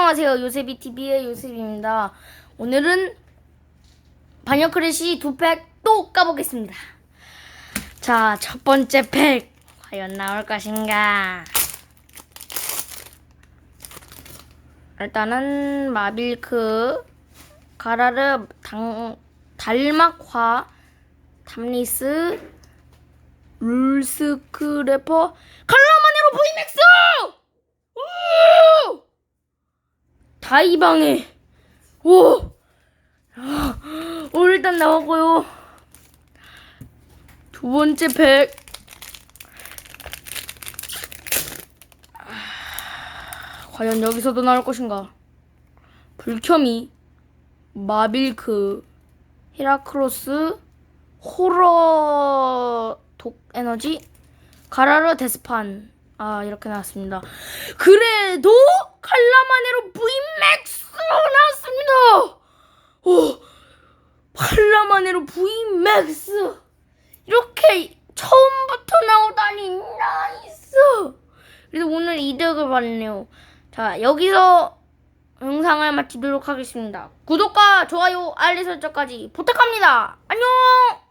안녕하세요. 요셉이 TV의 요셉입니다. 오늘은 반역 크래시 두 팩 또 까보겠습니다. 자, 첫 번째 팩 과연 나올 것인가? 일단은 마빌크, 가라르, 당, 달막화, 탐리스, 룰스크래퍼, 칼라마네로! 우! 다이방에. 오! 아, 오 일단 나왔고요. 두 번째 팩. 아, 과연 여기서도 나올 것인가? 불켜미 마빌크 히라크로스 호러 독 에너지 가라르 데스판. 아 이렇게 나왔습니다. 그래도 칼라마네로 VMAX 나왔습니다. 오 칼라마네로 VMAX 이렇게 처음부터 나오다니 나이스. 그래서 오늘 이득을 받네요. 자 여기서 영상을 마치도록 하겠습니다. 구독과 좋아요 알림 설정까지 부탁합니다. 안녕